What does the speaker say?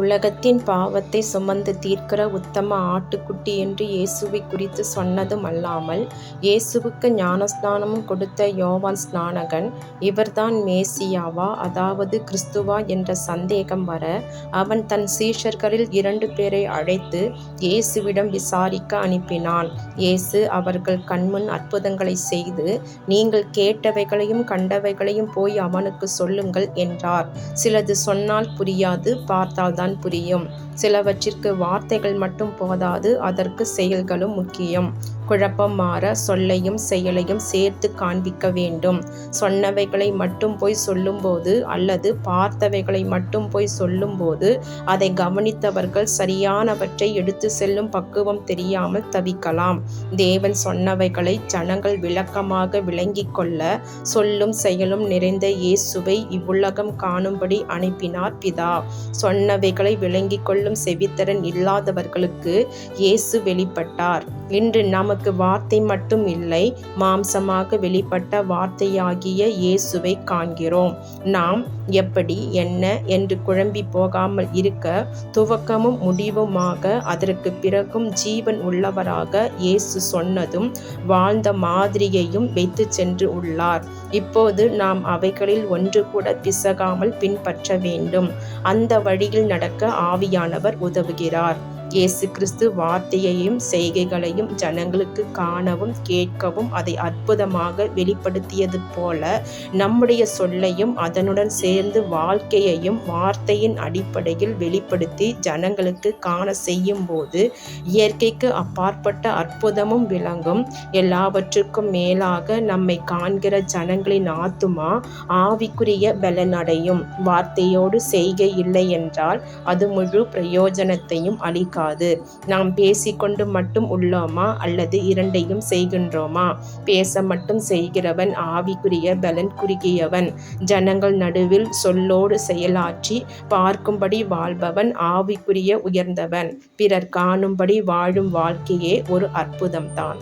உலகத்தின் பாவத்தை சுமந்து தீர்க்கிற உத்தம ஆட்டுக்குட்டி என்று இயேசுவை குறித்து சொன்னதும் அல்லாமல் இயேசுவுக்கு ஞானஸ்நானமும் கொடுத்த யோவான் ஸ்நானகன் இவர்தான் மேசியாவா? அதாவது கிறிஸ்துவா? என்ற சந்தேகம் வர அவன் தன் சீஷர்களில் இரண்டு பேரை அழைத்து இயேசுவிடம் விசாரிக்க அனுப்பினான். இயேசு அவர்கள் கண்முன் அற்புதங்களை செய்து நீங்கள் கேட்டவைகளையும் கண்டவைகளையும் போய் அவனுக்கு சொல்லுங்கள் என்றார். சிலது சொன்னால் புரியாது பார்த்தால்தான் தான் புரியும். சிலவற்றிற்கு வார்த்தைகள் மட்டும் போதாது அதற்கு செயல்களும் முக்கியம். குழப்பம் மாற சொல்லையும் செயலையும் சேர்த்து காண்பிக்க வேண்டும். சொன்னவைகளை மட்டும் போய் சொல்லும்போது அல்லது பார்த்தவைகளை மட்டும் போய் சொல்லும்போது அதை கவனித்தவர்கள் சரியானவற்றை எடுத்து செல்லும் பக்குவம் தெரியாமல் தவிக்கலாம். தேவன் சொன்னவைகளை ஜனங்கள் விளக்கமாக விளங்கிக் கொள்ள சொல்லும் செயலும் நிறைந்த இயேசுவை இவ்வுலகம் காணும்படி அனுப்பினார் பிதா. சொன்னவைகளை விளங்கிக் கொள்ளும் செவித்திறன் இல்லாதவர்களுக்கு இயேசு வெளிப்பட்டார். இன்று நமக்கு வார்த்தை மட்டும் இல்லை மாம்சமாக வெளிப்பட்ட வார்த்தையாகிய இயேசுவை காண்கிறோம். நாம் எப்படி என்ன என்று குழம்பி போகாமல் இருக்க துவக்கமும் முடிவுமாக அதற்கு பிறகும் ஜீவன் உள்ளவராக இயேசு சொன்னதும் வாழ்ந்த மாதிரியையும் வைத்து சென்று உள்ளார். இப்போது நாம் அவைகளில் ஒன்று கூட பிசகாமல் பின்பற்ற வேண்டும். அந்த வழியில் நடக்க ஆவியானவர் உதவுகிறார். இயேசு கிறிஸ்து வார்த்தையையும் செய்கைகளையும் ஜனங்களுக்கு காணவும் கேட்கவும் அதை அற்புதமாக வெளிப்படுத்தியது போல நம்முடைய சொல்லையும் அதனுடன் சேர்ந்து வாழ்க்கையையும் வார்த்தையின் அடிப்படையில் வெளிப்படுத்தி ஜனங்களுக்கு காண செய்யும் போது இயற்கைக்கு அப்பாற்பட்ட அற்புதமும் விளங்கும். எல்லாவற்றுக்கும் மேலாக நம்மை காண்கிற ஜனங்களின் ஆத்துமா ஆவிக்குரிய பலனடையும். வார்த்தையோடு செய்கை இல்லை என்றால் அது முழு பிரயோஜனத்தையும் அளிக்காது இருக்காது நாம் பேசிக்கொண்டு மட்டும் உள்ளோமா? அல்லது இரண்டையும் செய்கின்றோமா? பேச மட்டும் செய்கிறவன் ஆவிக்குரிய பலன் குறுகியவன். ஜனங்கள் நடுவில் சொல்லோடு செயலாற்றி பார்க்கும்படி வாழ்பவன் ஆவிக்குரிய உயர்ந்தவன். பிறர் காணும்படி வாழும் வாழ்க்கையே ஒரு அற்புதம்தான்.